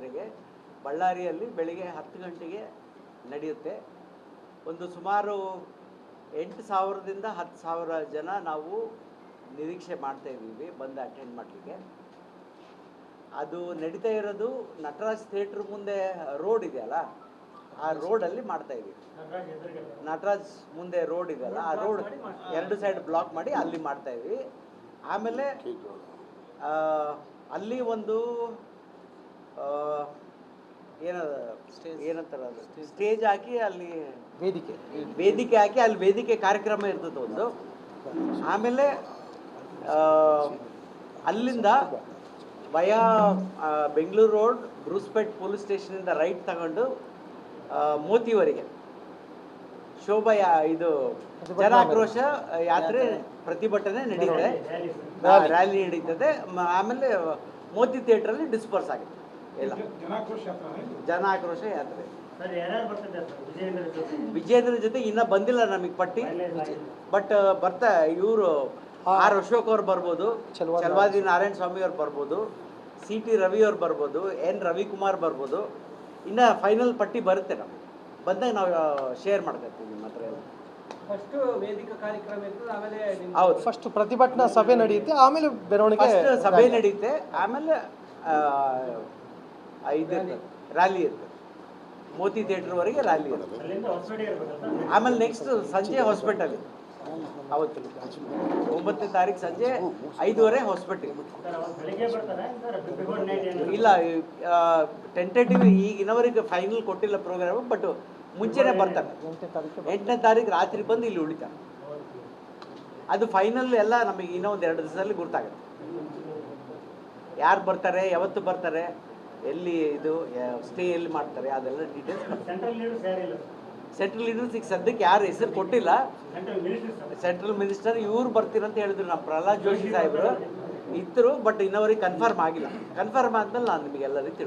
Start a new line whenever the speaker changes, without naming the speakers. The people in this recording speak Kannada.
ಜಾತ್ರೆಗೆ ಬಳ್ಳಾರಿಯಲ್ಲಿ ಬೆಳಿಗ್ಗೆ ಹತ್ತು ಗಂಟೆಗೆ ನಡೆಯುತ್ತೆ. ಒಂದು ಸುಮಾರು ಎಂಟು ಸಾವಿರದಿಂದ ಹತ್ತು ಸಾವಿರ ಜನ ನಾವು ನಿರೀಕ್ಷೆ ಮಾಡ್ತಾ ಇದ್ದೀವಿ ಬಂದು ಅಟೆಂಡ್ ಮಾಡಲಿಕ್ಕೆ. ಅದು ನಡೀತಾ ಇರೋದು ನಟರಾಜ್ ಥಿಯೇಟ್ರ್ ಮುಂದೆ ರೋಡ್ ಇದೆಯಲ್ಲ ಆ ರೋಡಲ್ಲಿ ಮಾಡ್ತಾ ಇದ್ದೀವಿ. ನಟರಾಜ್ ಮುಂದೆ ರೋಡ್ ಇದೆಯಲ್ಲ ಆ ರೋಡ್ ಎರಡು ಸೈಡ್ ಬ್ಲಾಕ್ ಮಾಡಿ ಅಲ್ಲಿ ಮಾಡ್ತಾ ಇದ್ವಿ ಆಮೇಲೆ ಆ, ಅಲ್ಲಿ ಒಂದು ಏನ ಏನಂತಾರ ಅದು? ಸ್ಟೇಜ್. ಹಾಕಿ ಅಲ್ಲಿ
ವೇದಿಕೆ.
ವೇದಿಕೆ ಹಾಕಿ ಅಲ್ಲಿ ವೇದಿಕೆ ಕಾರ್ಯಕ್ರಮ ಇರ್ತದೆ ಒಂದು. ಆಮೇಲೆ ಆ, ಅಲ್ಲಿಂದ ಭಯ ಬೆಂಗಳೂರು ರೋಡ್ ಬ್ರೂಸ್ಪೇಟ್ ಪೊಲೀಸ್ ಸ್ಟೇಷನಿಂದ ರೈಟ್ ತಗೊಂಡು ಮೋತಿವರೆಗೆ ಶೋಭಾ ಯಾ- ಇದು ಜನಾಕ್ರೋಶ ಯಾತ್ರೆ ಪ್ರತಿಭಟನೆ ನಡೀತದೆ ರ್ಯಾಲಿ ನಡೀತದೆ. ಆಮೇಲೆ ಮೋತಿ ಥಿಯೇಟ್ರಲ್ಲಿ ಡಿಸ್ಪರ್ಸ್ ಆಗುತ್ತೆ. ಎಲ್ಲ ಜನಾಕ್ರೋಶ ಯಾತ್ರೆ
ಸರ್ ಯಾರ್ಯಾರು ಬರ್ತಿದ್ದಾರೆ ಸರ್? ವಿಜಯೇಂದ್ರ ಜೊತೆ?
ವಿಜೇಂದ್ರ ಜೊತೆ ಇನ್ನ ಬಂದಿಲ್ಲ ನಮಗೆ ಪಟ್ಟಿ. ಬಟ್ ಬರ್ತಾ ಇವರು ಆರ್ ಅಶೋಕ್ ಅವ್ರು ಬರ್ಬೋದು
ಚಲವಾದಿ
ನಾರಾಯಣ ಸ್ವಾಮಿ ಅವ್ರು ಬರ್ಬೋದು ಸಿ ಟಿ ರವಿ ಅವ್ರು ಬರ್ಬೋದು ಎನ್ ರವಿಕುಮಾರ್ ಬರ್ಬೋದು. ಇನ್ನ ಫೈನಲ್ ಪಟ್ಟಿ ಬರುತ್ತೆ ನಮಗೆ. ಬಂದಾಗ ನಾವು ಶೇರ್ ಮಾಡ್ಕೊತೀವಿ ನಿಮ್ಮ ಹತ್ರ ಎಲ್ಲ.
ಫಸ್ಟ್ ವೇದಿಕಾ ಕಾರ್ಯಕ್ರಮ ಇರ್ತದೆ ಆಮೇಲೆ
ಹೌದು.
ಫಸ್ಟ್ ಪ್ರತಿಭಟನಾ ಸಭೆ ನಡೆಯುತ್ತೆ ಆಮೇಲೆ
ಸಭೆ ನಡೆಯುತ್ತೆ ಆಮೇಲೆ ಇದು ರ್ಯಾಲಿ ಇರ್ತದೆ. ಮೋತಿ ಥಿಯೇಟರ್ವರೆಗೆ ರ್ಯಾಲಿ ಇರ್ತದೆ. ಆಮೇಲೆ ನೆಕ್ಸ್ಟ್ ಸಂಜೆ ಹಾಸ್ಪಿಟಲ್ ಅವತ್ತು. ಒಂಬತ್ತನೇ ತಾರೀಕು ಸಂಜೆ ಐದುವರೆ ಹಾಸ್ಪಿಟಲ್ ಇಲ್ಲ ಟೆಂಟೇಟಿವ್ ಈಗಿನವರೆಗೆ ಫೈನಲ್ ಕೊಟ್ಟಿಲ್ಲ ಪ್ರೋಗ್ರಾಮ್ ಬಟ್ ಮುಂಚೆನೆ ಬರ್ತಾರೆ.
ಎಂಟನೇ ತಾರೀಕು
ರಾತ್ರಿ ಬಂದು ಇಲ್ಲಿ ಉಳಿತಾರೆ. ಅದು ಫೈನಲ್ ಎಲ್ಲ ನಮಗೆ ಇನ್ನೊಂದು ಎರಡು ದಿವಸದಲ್ಲಿ ಗೊತ್ತಾಗುತ್ತೆ ಯಾರು ಬರ್ತಾರೆ, ಯಾವತ್ತು ಬರ್ತಾರೆ ಎಲ್ಲಿ ಇದು ಸ್ಟೇ ಎಲ್ಲಿ ಮಾಡ್ತಾರೆ ಅದೆಲ್ಲ ಡೀಟೇಲ್ಸ್
ಸೆಂಟ್ರಲ್ ಲೀಡರ್ಸ್
ಈಗ ಸದ್ಯಕ್ಕೆ ಯಾರು ಹೆಸರು ಕೊಟ್ಟಿಲ್ಲ.
ಸೆಂಟ್ರಲ್ ಮಿನಿಸ್ಟರ್
ಇವ್ರು ಬರ್ತೀರಂತ ಹೇಳಿದ್ರು ನಮ್ಮ ಪ್ರಹ್ಲಾದ್ ಜೋಶಿ ಸಾಹೇಬರು. ಇದ್ರು ಬಟ್ ಇನ್ನೊಬ್ಬರಿಗೆ ಕನ್ಫರ್ಮ್ ಆಗಿಲ್ಲ. ಕನ್ಫರ್ಮ್ ಆದ್ಮೇಲೆ ನಾನು ನಿಮಗೆ ಎಲ್ಲರಿಗೂ ತಿಳಿಸ್ತೀನಿ